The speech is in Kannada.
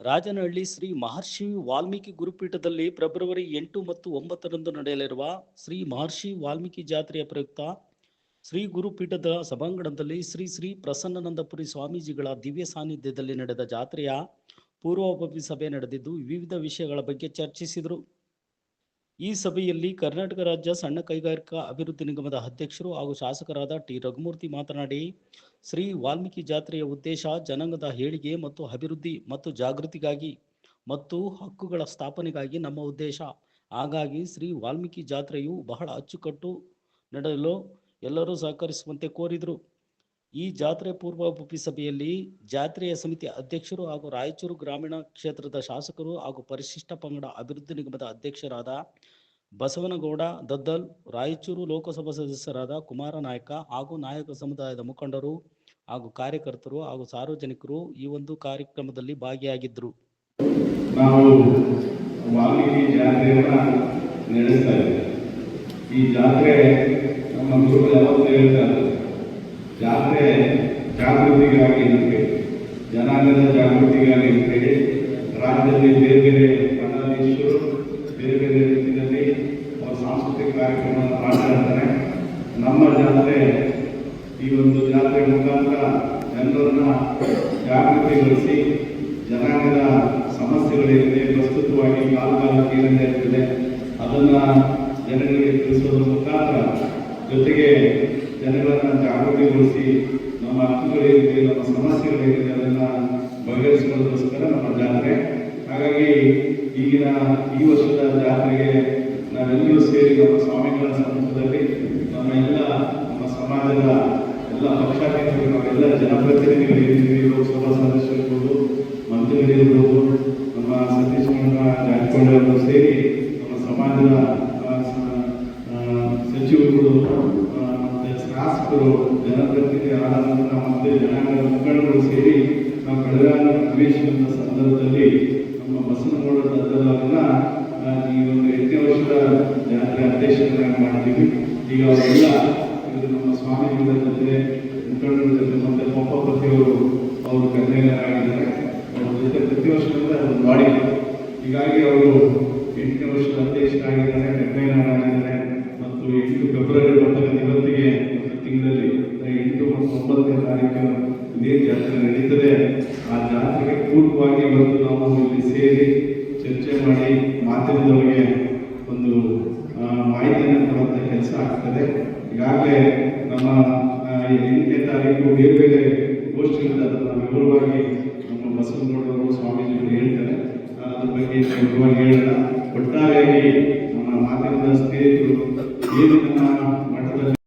ರಾಜನಹಳ್ಳಿ ಶ್ರೀ ಮಹರ್ಷಿ ವಾಲ್ಮೀಕಿ ಗುರುಪೀಠದಲ್ಲಿ ಫೆಬ್ರವರಿ ಎಂಟು ಮತ್ತು ಒಂಬತ್ತರಂದು ನಡೆಯಲಿರುವ ಶ್ರೀ ಮಹರ್ಷಿ ವಾಲ್ಮೀಕಿ ಜಾತ್ರೆಯ ಪ್ರಯುಕ್ತ ಶ್ರೀ ಗುರುಪೀಠದ ಸಭಾಂಗಣದಲ್ಲಿ ಶ್ರೀ ಶ್ರೀ ಪ್ರಸನ್ನನಂದಪುರಿ ಸ್ವಾಮೀಜಿಗಳ ದಿವ್ಯ ಸಾನ್ನಿಧ್ಯದಲ್ಲಿ ನಡೆದ ಜಾತ್ರೆಯ ಪೂರ್ವಭಾವಿ ಸಭೆ ನಡೆದಿದ್ದು, ವಿವಿಧ ವಿಷಯಗಳ ಬಗ್ಗೆ ಚರ್ಚಿಸಿದರು. ಈ ಸಭೆಯಲ್ಲಿ ಕರ್ನಾಟಕ ರಾಜ್ಯ ಸಣ್ಣ ಕೈಗಾರಿಕಾ ಅಭಿವೃದ್ಧಿ ನಿಗಮದ ಅಧ್ಯಕ್ಷರು ಹಾಗೂ ಶಾಸಕರಾದ ಟಿ. ರಘುಮೂರ್ತಿ ಮಾತನಾಡಿ, ಶ್ರೀ ವಾಲ್ಮೀಕಿ ಜಾತ್ರೆಯ ಉದ್ದೇಶ ಜನಾಂಗದ ಏಳಿಗೆ ಮತ್ತು ಅಭಿವೃದ್ಧಿ ಮತ್ತು ಜಾಗೃತಿಗಾಗಿ ಮತ್ತು ಹಕ್ಕುಗಳ ಸ್ಥಾಪನೆಗಾಗಿ ನಮ್ಮ ಉದ್ದೇಶ. ಹಾಗಾಗಿ ಶ್ರೀ ವಾಲ್ಮೀಕಿ ಜಾತ್ರೆಯು ಬಹಳ ಅಚ್ಚುಕಟ್ಟು ನಡೆಯಲು ಎಲ್ಲರೂ ಸಹಕರಿಸುವಂತೆ ಕೋರಿದರು. ಈ ಜಾತ್ರೆ ಪೂರ್ವಭಾವಿ ಸಭೆಯಲ್ಲಿ ಜಾತ್ರೆಯ ಸಮಿತಿ ಅಧ್ಯಕ್ಷರು ಹಾಗೂ ರಾಯಚೂರು ಗ್ರಾಮೀಣ ಕ್ಷೇತ್ರದ ಶಾಸಕರು ಹಾಗೂ ಪರಿಶಿಷ್ಟ ಪಂಗಡ ಅಭಿವೃದ್ಧಿ ನಿಗಮದ ಅಧ್ಯಕ್ಷರಾದ ಬಸವನಗೌಡ, ದದ್ದಲ್, ರಾಯಚೂರು ಲೋಕಸಭಾ ಸದಸ್ಯರಾದ ಕುಮಾರ ನಾಯಕ ಹಾಗೂ ನಾಯಕ ಸಮುದಾಯದ ಮುಖಂಡರು ಹಾಗೂ ಕಾರ್ಯಕರ್ತರು ಹಾಗೂ ಸಾರ್ವಜನಿಕರು ಈ ಒಂದು ಕಾರ್ಯಕ್ರಮದಲ್ಲಿ ಭಾಗಿಯಾಗಿದ್ದರು. ನಾವು ಈ ಜಾತ್ರೆ ನಮ್ಮ ಜಾತ್ರೆ, ಜಾಗೃತಿಗಾಗಿ ಅಂತೇಳಿ ಜನಾಂಗದ ಜಾಗೃತಿಗಾಗಿ ರಾಜ್ಯದಲ್ಲಿ ಬೇರೆ ಬೇರೆ ಕನ್ನಡೀಶರು ಬೇರೆ ಬೇರೆ ರೀತಿಯಲ್ಲಿ ಅವ್ರ ಸಾಂಸ್ಕೃತಿಕ ಕಾರ್ಯಕ್ರಮವನ್ನು ಮಾಡ್ತಾ ಇರ್ತಾರೆ. ನಮ್ಮ ಜಾತ್ರೆ, ಈ ಒಂದು ಜಾತ್ರೆ ಮುಖಾಂತರ ಜನರನ್ನು ಜಾಗೃತಿಗೊಳಿಸಿ ಜನಾಂಗದ ಸಮಸ್ಯೆಗಳೇನಿದೆ ಪ್ರಸ್ತುತವಾಗಿ ಕಾಲು ಕಾಲಕ್ಕೆ ಏನಿದೆ ಇರ್ತದೆ, ಅದನ್ನು ಜನರಿಗೆ ತಿಳಿಸೋದ್ರ ಮುಖಾಂತರ ಜೊತೆಗೆ ಜನಗಳನ್ನ ಜಾಗೃತಿಗೊಳಿಸಿ ನಮ್ಮ ಹಕ್ಕುಗಳೇನಿದೆ, ನಮ್ಮ ಸಮಸ್ಯೆಗಳೇನಿದೆ ಅದನ್ನ ಬಗೆಹರಿಸುವುದಕ್ಕೋಸ್ಕರ ನಮ್ಮ ಜಾತ್ರೆ. ಹಾಗಾಗಿ ಈಗಿನ ಈ ವರ್ಷದ ಜಾತ್ರೆಗೆ ನಾವೆಲ್ಲರೂ ಸೇರಿ ನಮ್ಮ ಸ್ವಾಮಿಗಳ ಸಮ್ಮುಖದಲ್ಲಿ ನಮ್ಮ ಎಲ್ಲ, ನಮ್ಮ ಸಮಾಜದ ಎಲ್ಲ ಪಕ್ಷಾತೀತರು, ನಾವೆಲ್ಲ ಜನಪ್ರತಿನಿಧಿಗಳು ಏನಿದ್ದೀವಿ ಲೋಕಸಭಾ ಸದಸ್ಯರಿರ್ಬೋದು ಮಂತ್ರಿಗಳಿರ್ಬೋದು ನಮ್ಮ ಸತೀಶ್ ಕುಮಾರ್ ಜಾರಕಿಹೊಳಿ ಸೇರಿ ನಮ್ಮ ಸಮಾಜದ ಶಾಸಕರು ಜನಪ್ರತಿನಿಧಿ ಆದ ಮತ್ತೆ ಜನಾಂಗದ ಮುಖಂಡರು ಸೇರಿ ನಾವು ಕಳೆದ ಅಧಿವೇಶನದ ಸಂದರ್ಭದಲ್ಲಿ ನಮ್ಮ ಬಸವನಗೌಡ ದದ್ದಲವರನ್ನ ಆ, ಈ ಒಂದು ಎಂಟನೇ ವರ್ಷದ ಜಾತ್ರೆ ಅಧ್ಯಕ್ಷರನ್ನಾಗಿ ಮಾಡ್ತೀವಿ ಈಗ ಅವರೆಲ್ಲ ಇದು ನಮ್ಮ ಸ್ವಾಮಿಗಳ ಜೊತೆ ಮುಖಂಡರ ಜೊತೆ ಮತ್ತೆ ಪೊಪ್ಪಪತಿಯವರು ಅವರು ಕನ್ವೀನರಾಗಿದ್ದಾರೆ ಅವ್ರ ಜೊತೆ ಪ್ರತಿ ವರ್ಷದಿಂದ ಒಂದು ಮಾಡಿ ಹೀಗಾಗಿ ಅವರು ಎಂಟನೇ ವರ್ಷದ ಅಧ್ಯಕ್ಷರಾಗಿದ್ದಾರೆ ಆಗಿದ್ದಾರೆ ಮತ್ತು ಎಂಟು ಫೆಬ್ರವರಿ ಬರ್ತಕ್ಕಂಥ ಇವತ್ತಿಗೆ ತಿಂಗಳಲ್ಲಿ ಎಂಟು ಮತ್ತು ಒಂಬತ್ತನೇ ತಾರೀಕು ಇದೇ ಜಾತ್ರೆ ನಡೀತದೆ. ಆ ಜಾತ್ರೆಗೆ ಪೂರ್ವವಾಗಿ ಬಂದು ನಾವು ಇಲ್ಲಿ ಸೇರಿ ಚರ್ಚೆ ಮಾಡಿ ಮಾಧ್ಯಮದವರಿಗೆ ಒಂದು ಮಾಹಿತಿಯನ್ನು ಕೊಡುವಂಥ ಕೆಲಸ ಆಗ್ತದೆ. ಈಗಾಗಲೇ ನಮ್ಮ ಎಂಟನೇ ತಾರೀಕು ಬೇರೆ ಬೇರೆ ಗೋಷ್ಠಿಗಳಿಂದ ಅದನ್ನು ವಿವರವಾಗಿ ನಮ್ಮ ಬಸವನಗೌಡರು ಸ್ವಾಮೀಜಿಗಳು ಹೇಳ್ತಾರೆ. ಅದ್ರ ಬಗ್ಗೆ ವಿವರವಾಗಿ ಹೇಳಲ್ಲ. ಒಟ್ಟಾರೆಯಾಗಿ ನಮ್ಮ ಮಾಧ್ಯಮದ ಸ್ನೇಹಿತರು ಏನು ನಮ್ಮ